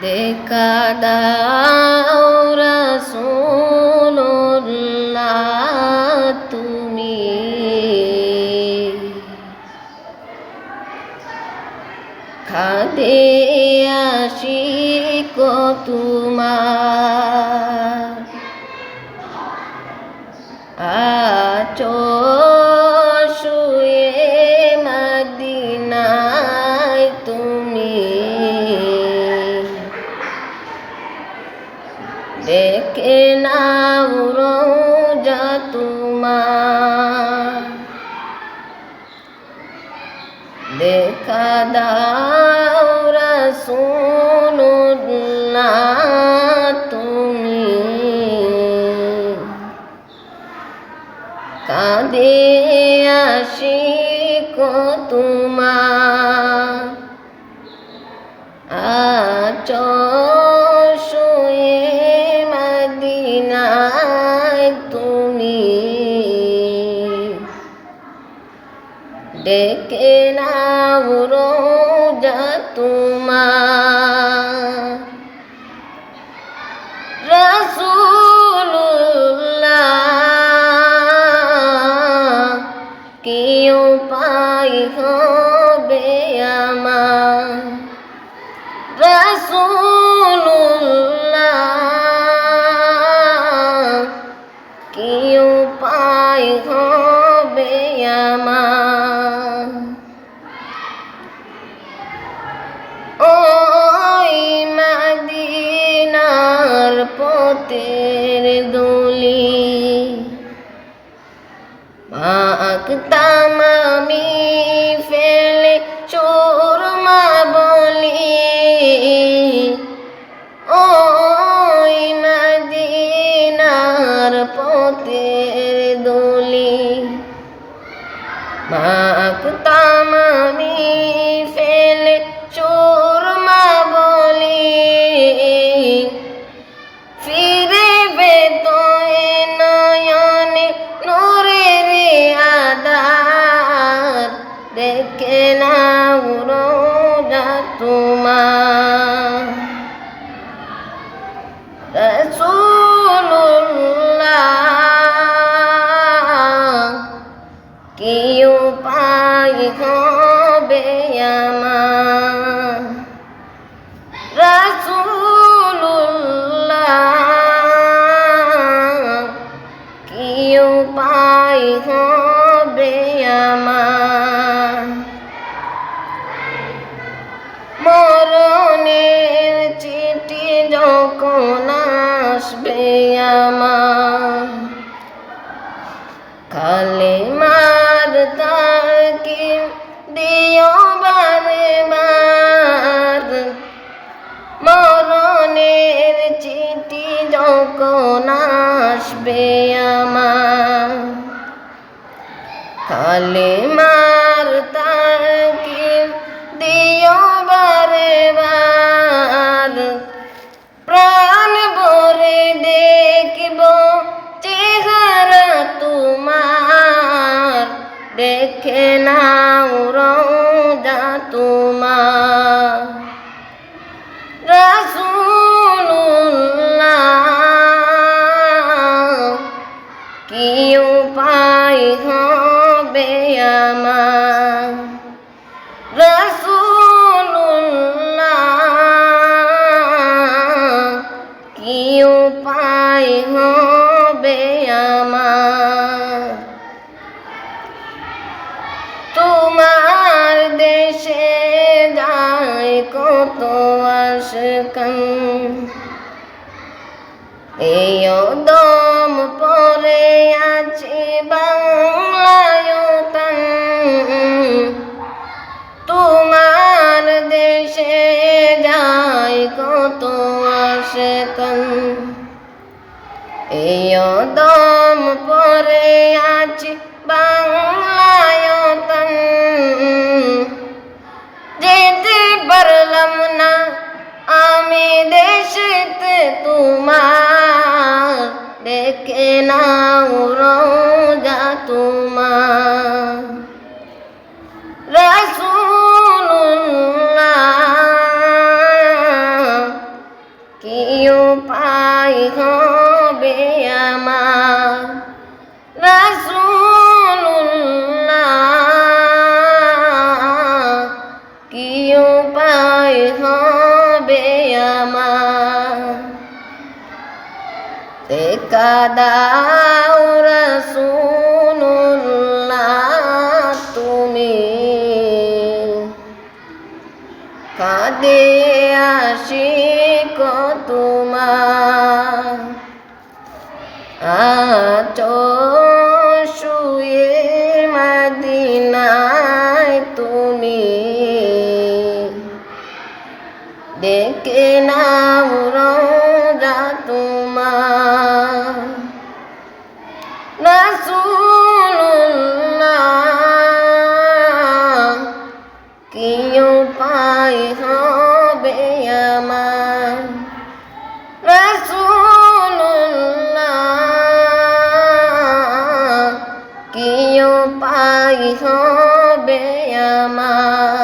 দেখা দাও রাসূলুল্লাহ তুমি। খাদে আশিক তোমার। আচো নাও রোজা তোমার দেখা দাও রাসূলুল্লাহ তুমি। কাঁদে আশিক তোমার। আচ ডেকে নাও রোজা তোমার। রসুল্লাহ কেউ পাই হবে চোরমা বলি ওই মদিনার পথের দলি। মাকতাম আমি রসুল্লাহ কালে মার তাকে দিও বারে মার মরণের চিঠি যখন আসবে আমার কালে মার উপায় হবে আমার? তোমার দেশে যায় কত এই দম পরে আছে বাংলায়তন এই দম পরে আছে বাংলায়তন যেতে পারলাম না আমি দেশেতে তোমার। দেখে নাও রোজা তোমার। রাসূলুল্লাহ উপায় হবে আমার রাসূলুল্লাহ। কি উপায় হবে আমার? দেখা দাও রাসূলুল্লাহ তুমি। কাঁদে আসি তোমার। આ ચો হবে আমার